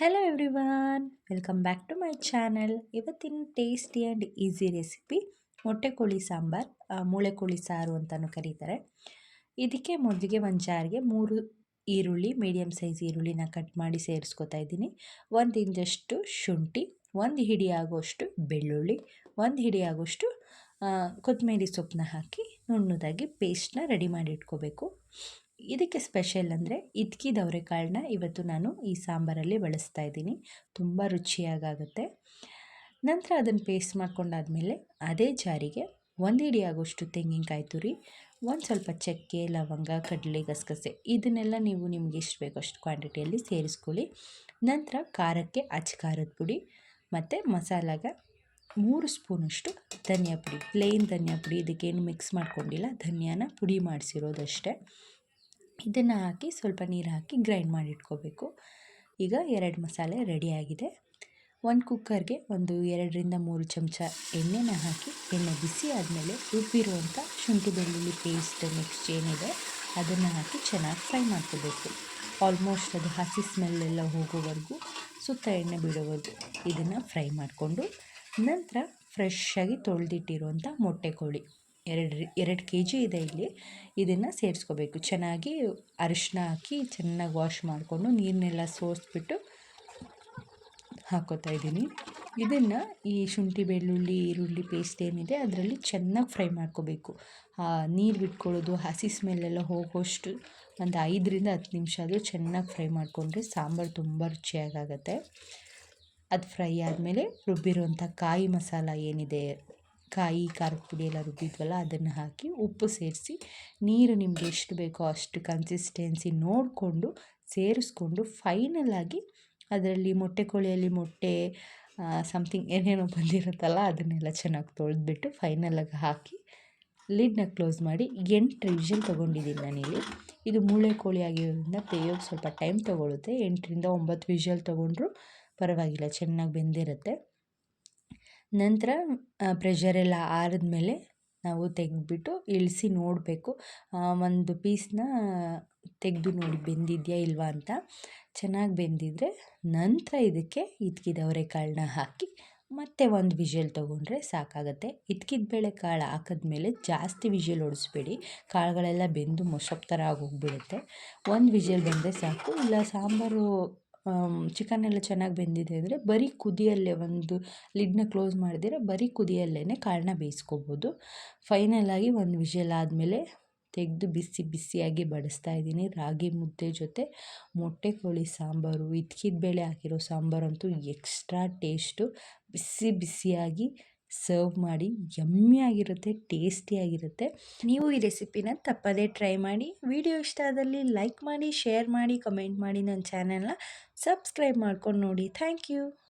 Hello everyone welcome back to my channel ಇವತ್ತಿನ tasty and easy recipe ಮೊಟ್ಟೆ ಕೋಳಿ ಸಾಂಬಾರ್ ಮೂಳೆ ಕೋಳಿ ಸಾರು ಅಂತಲೂ ಕರೀತಾರೆ. ಇದಕ್ಕೆ ಮೊದಲಿಗೆ ಒಂದು ಜಾರಿಗೆ ಮೂರು ಈರುಳ್ಳಿ ಮೀಡಿಯಮ್ ಸೈಜ್ ಈರುಳ್ಳಿನ ಕಟ್ ಮಾಡಿ ಸೇರಿಸ್ಕೊತಾ ಇದ್ದೀನಿ. ಒಂದು ಇಂಚಷ್ಟು ಶುಂಠಿ ಒಂದು ಹಿಡಿ ಆಗುವಷ್ಟು ಬೆಳ್ಳುಳ್ಳಿ ಒಂದು ಹಿಡಿ ಆಗುವಷ್ಟು ಆ, ಕೊತ್ತಂಬರಿ ಸೊಪ್ಪನ್ನ ಹಾಕಿ ನುಣ್ಣದಾಗಿ ಪೇಸ್ಟ್ನ ರೆಡಿ ಮಾಡಿ ಇಟ್ಕೋಬೇಕು. ಇದಕ್ಕೆ ಸ್ಪೆಷಲ್ ಅಂದರೆ ಇದ್ಕಿದ ಅವರೆಕಾಳನ್ನ ಇವತ್ತು ನಾನು ಈ ಸಾಂಬಾರಲ್ಲಿ ಬಳಸ್ತಾ ಇದ್ದೀನಿ. ತುಂಬ ರುಚಿಯಾಗುತ್ತೆ ನಂತರ ಅದನ್ನು ಪೇಸ್ಟ್ ಮಾಡ್ಕೊಂಡಾದಮೇಲೆ ಅದೇ ಜಾರಿಗೆ ಒಂದು ಆಗೋಷ್ಟು ತೆಂಗಿನಕಾಯಿ ತುರಿ, ಒಂದು ಸ್ವಲ್ಪ ಚಕ್ಕೆ, ಲವಂಗ, ಕಡಲೆ, ಗಸಗಸೆ ಇದನ್ನೆಲ್ಲ ನೀವು ನಿಮ್ಗೆ ಎಷ್ಟು ಬೇಕೋ ಅಷ್ಟು ಕ್ವಾಂಟಿಟಿಯಲ್ಲಿ ಸೇರಿಸ್ಕೊಳ್ಳಿ. ನಂತರ ಖಾರಕ್ಕೆ ಅಚ್ಚ ಖಾರದ ಪುಡಿ ಮತ್ತು ಮಸಾಲಾಗ ಮೂರು ಸ್ಪೂನಷ್ಟು ಧನಿಯಾ ಪುಡಿ. ಪ್ಲೇನ್ ಧನಿಯಾ ಪುಡಿ ಇದಕ್ಕೇನು ಮಿಕ್ಸ್ ಮಾಡ್ಕೊಂಡಿಲ್ಲ, ಧನಿಯಾನ ಪುಡಿ ಮಾಡಿಸಿರೋದಷ್ಟೇ. ಇದನ್ನು ಹಾಕಿ ಸ್ವಲ್ಪ ನೀರು ಹಾಕಿ ಗ್ರೈಂಡ್ ಮಾಡಿ ಇಟ್ಕೋಬೇಕು. ಈಗ ಎರಡು ಮಸಾಲೆ ರೆಡಿಯಾಗಿದೆ ಒಂದು ಕುಕ್ಕರ್ಗೆ ಒಂದು ಎರಡರಿಂದ ಮೂರು ಚಮಚ ಎಣ್ಣೆನ ಹಾಕಿ ಎಣ್ಣೆ ಬಿಸಿ ಆದಮೇಲೆ ರುಬ್ಬಿರುವಂಥ ಶುಂಠಿ ಬೆಳ್ಳುಳ್ಳಿ ಪೇಸ್ಟ್ ನೆಕ್ಸ್ಟ್ ಏನಿದೆ ಅದನ್ನು ಹಾಕಿ ಚೆನ್ನಾಗಿ ಫ್ರೈ ಮಾಡ್ಕೋಬೇಕು. ಆಲ್ಮೋಸ್ಟ್ ಅದು ಹಸಿ ಸ್ಮೆಲ್ಲೆಲ್ಲ ಹೋಗೋವರೆಗೂ ಸುತ್ತ ಎಣ್ಣೆ ಬಿಡೋವರೆಗೂ ಇದನ್ನು ಫ್ರೈ ಮಾಡಿಕೊಂಡು ನಂತರ ಫ್ರೆಶ್ಶಾಗಿ ತೊಳೆದಿಟ್ಟಿರುವಂಥ ಮೊಟ್ಟೆ ಕೋಳಿ. ಎರಡು ಎರಡು ಕೆ ಜಿ ಇದೆ ಇಲ್ಲಿ. ಇದನ್ನು ಸೇರಿಸ್ಕೋಬೇಕು. ಚೆನ್ನಾಗಿ ಅರಿಶಿನ ಹಾಕಿ ಚೆನ್ನಾಗಿ ವಾಶ್ ಮಾಡಿಕೊಂಡು ನೀರನ್ನೆಲ್ಲ ಸೋಸಿಬಿಟ್ಟು ಹಾಕೋತಾ ಇದ್ದೀನಿ. ಇದನ್ನು ಈ ಶುಂಠಿ, ಬೆಳ್ಳುಳ್ಳಿ, ಈರುಳ್ಳಿ ಪೇಸ್ಟ್ ಏನಿದೆ ಅದರಲ್ಲಿ ಚೆನ್ನಾಗಿ ಫ್ರೈ ಮಾಡ್ಕೋಬೇಕು. ನೀರು ಬಿಟ್ಕೊಳ್ಳೋದು, ಹಸಿ ಸ್ಮೆಲ್ಲೆಲ್ಲ ಹೋಗೋಷ್ಟು ಒಂದು ಐದರಿಂದ ಹತ್ತು ನಿಮಿಷ ಆದರೂ ಚೆನ್ನಾಗಿ ಫ್ರೈ ಮಾಡಿಕೊಂಡ್ರೆ ಸಾಂಬಾರು ತುಂಬ ರುಚಿಯಾಗತ್ತೆ ಅದು ಫ್ರೈ ಆದಮೇಲೆ ರುಬ್ಬಿರುವಂಥ ಕಾಯಿ ಮಸಾಲ ಏನಿದೆ ಕಾಯಿ ಖಾರದ ಪುಡಿ ಎಲ್ಲ ರುಬ್ಬಿದ್ವಲ್ಲ, ಅದನ್ನು ಹಾಕಿ ಉಪ್ಪು ಸೇರಿಸಿ, ನೀರು ನಿಮಗೆ ಎಷ್ಟು ಬೇಕೋ ಅಷ್ಟು ಕನ್ಸಿಸ್ಟೆನ್ಸಿ ನೋಡಿಕೊಂಡು ಸೇರಿಸ್ಕೊಂಡು ಫೈನಲಾಗಿ ಅದರಲ್ಲಿ ಮೊಟ್ಟೆ ಕೋಳಿಯಲ್ಲಿ ಮೊಟ್ಟೆ ಸಮಥಿಂಗ್ ಏನೇನೋ ಬಂದಿರುತ್ತಲ್ಲ, ಅದನ್ನೆಲ್ಲ ಚೆನ್ನಾಗಿ ತೊಳೆದ್ಬಿಟ್ಟು ಫೈನಲಾಗಿ ಹಾಕಿ ಲಿಡ್ನ ಕ್ಲೋಸ್ ಮಾಡಿ ಎಂಟು ವಿಷಲ್ ತೊಗೊಂಡಿದ್ದೀನಿ ನಾನಿಲ್ಲಿ. ಇದು ಮೂಳೆ ಕೋಳಿ ಆಗಿರೋದ್ರಿಂದ ಬೇಯೋಕ್ಕೆ ಸ್ವಲ್ಪ ಟೈಮ್ ತೊಗೊಳುತ್ತೆ. ಎಂಟರಿಂದ ಒಂಬತ್ತು ವಿಷಲ್ ತೊಗೊಂಡ್ರು ಪರವಾಗಿಲ್ಲ, ಚೆನ್ನಾಗಿ ಬೆಂದಿರುತ್ತೆ. ನಂತರ ಪ್ರೆಷರೆಲ್ಲ ಆರಿದ್ಮೇಲೆ ನಾವು ತೆಗೆದ್ಬಿಟ್ಟು ಇಳಿಸಿ ನೋಡಬೇಕು. ಒಂದು ಪೀಸ್ನ ತೆಗೆದು ನೋಡಿ, ಬೆಂದಿದೆಯಾ ಇಲ್ವಾ ಅಂತ. ಚೆನ್ನಾಗಿ ಬೆಂದಿದ್ರೆ ನಂತರ ಇದಕ್ಕೆ ಇದ್ಕಿದ ಅವರೆಕಾಳನ್ನ ಹಾಕಿ ಮತ್ತೆ ಒಂದು ವಿಷಲ್ ತೊಗೊಂಡ್ರೆ ಸಾಕಾಗುತ್ತೆ. ಇದ್ಕಿದ ಬೇಳೆ ಕಾಳು ಹಾಕಿದ್ಮೇಲೆ ಜಾಸ್ತಿ ವಿಷಲ್ ಹೊಡಿಸ್ಬೇಡಿ ಕಾಳುಗಳೆಲ್ಲ ಬೆಂದು ಮೊಸಪ್ ಥರ ಆಗೋಗ್ಬಿಡುತ್ತೆ. ಒಂದು ವಿಷಲ್ ಬೆಂದರೆ ಸಾಕು. ಇಲ್ಲ ಸಾಂಬಾರು ಚಿಕನ್ ಎಲ್ಲ ಚೆನ್ನಾಗಿ ಬೆಂದಿದೆ ಅಂದರೆ ಬರೀ ಕುದಿಯಲ್ಲೇ ಒಂದು ಲಿಡ್ನ ಕ್ಲೋಸ್ ಮಾಡಿದ್ರೆ ಬರೀ ಕುದಿಯಲ್ಲೇ ಕಾಳನ್ನ ಬೇಯಿಸ್ಕೋಬೋದು. ಫೈನಲಾಗಿ ಒಂದು ವಿಷಲ್ ಆದಮೇಲೆ ತೆಗೆದು ಬಿಸಿ ಬಿಸಿಯಾಗಿ ಬಡಿಸ್ತಾ ಇದ್ದೀನಿ. ರಾಗಿ ಮುದ್ದೆ ಜೊತೆ ಮೊಟ್ಟೆ ಕೋಳಿ ಸಾಂಬಾರು ಇದ್ಕಿದ ಬೇಳೆ ಹಾಕಿರೋ ಸಾಂಬಾರಂತೂ ಎಕ್ಸ್ಟ್ರಾ ಟೇಸ್ಟು ಬಿಸಿ ಬಿಸಿಯಾಗಿ ಸರ್ವ್ ಮಾಡಿ ಯಮ್ಮಿಯಾಗಿರುತ್ತೆ ಟೇಸ್ಟಿಯಾಗಿರುತ್ತೆ ನೀವು ಈ ರೆಸಿಪಿನ ತಪ್ಪದೇ ಟ್ರೈ ಮಾಡಿ ವಿಡಿಯೋ ಇಷ್ಟ ಆದಲ್ಲಿ ಲೈಕ್ ಮಾಡಿ ಶೇರ್ ಮಾಡಿ ಕಮೆಂಟ್ ಮಾಡಿ ನನ್ನ ಚಾನೆಲ್ನ ಸಬ್ಸ್ಕ್ರೈಬ್ ಮಾಡ್ಕೊಂಡು ನೋಡಿ. Thank you